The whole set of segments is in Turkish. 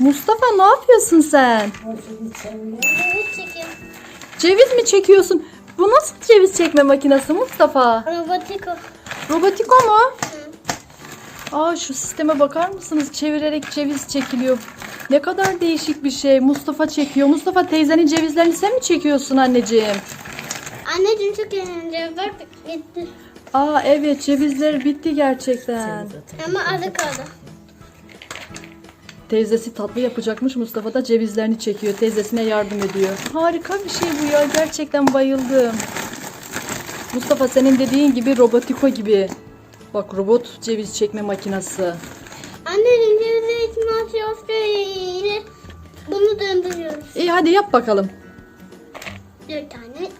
Mustafa ne yapıyorsun sen? Ceviz mi çekiyorsun? Bu nasıl ceviz çekme makinesi Mustafa? Robotiko. Robotiko mu? Aa şu sisteme bakar mısınız? Çevirerek ceviz çekiliyor. Ne kadar değişik bir şey. Mustafa çekiyor. Mustafa teyzenin cevizlerini sen mi çekiyorsun anneciğim? Anneciğim çok eğlenceli. Bak gitti. Aa evet cevizler bitti gerçekten. Ama adı kaldı. Teyzesi tatlı yapacakmış. Mustafa da cevizlerini çekiyor. Teyzesine yardım ediyor. Harika bir şey bu ya. Gerçekten bayıldım. Mustafa senin dediğin gibi robotiko gibi. Bak robot ceviz çekme makinesi. Anneciğim cevizi içine atıyoruz şöyle. Bunu döndürüyoruz. İyi hadi yap bakalım. Bir tane.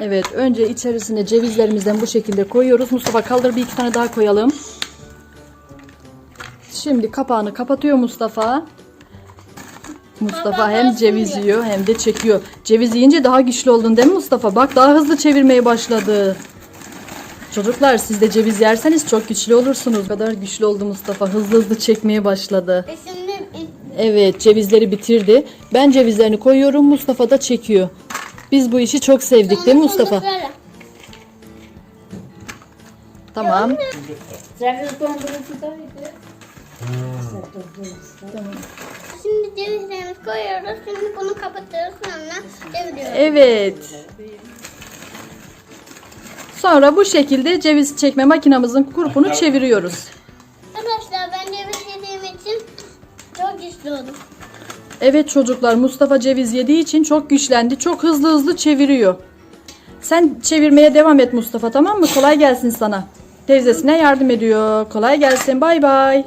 Evet önce içerisine cevizlerimizden bu şekilde koyuyoruz. Mustafa kaldır bir iki tane daha koyalım. Şimdi kapağını kapatıyor Mustafa. Mustafa Baba, hem ceviz yiyor hem de çekiyor. Ceviz yiyince daha güçlü oldun değil mi Mustafa? Bak daha hızlı çevirmeye başladı. Çocuklar siz de ceviz yerseniz çok güçlü olursunuz. O kadar güçlü oldu Mustafa. Hızlı hızlı çekmeye başladı. E şimdi Evet cevizleri bitirdi. Ben cevizlerini koyuyorum Mustafa da çekiyor. Biz bu işi çok sevdik değil mi Mustafa? Tamam. Ceviz dondurucu da Şimdi cevizlerimizi koyuyoruz. Şimdi bunu kapatıyoruz sonra çeviriyoruz. Evet. Sonra bu şekilde ceviz çekme makinamızın kurpunu çeviriyoruz. Arkadaşlar ben ceviz yediğim için çok güçlü oldum. Evet çocuklar Mustafa ceviz yediği için çok güçlendi. Çok hızlı hızlı çeviriyor. Sen çevirmeye devam et Mustafa tamam mı? Kolay gelsin sana. Teyzesine yardım ediyor. Kolay gelsin. Bay bay.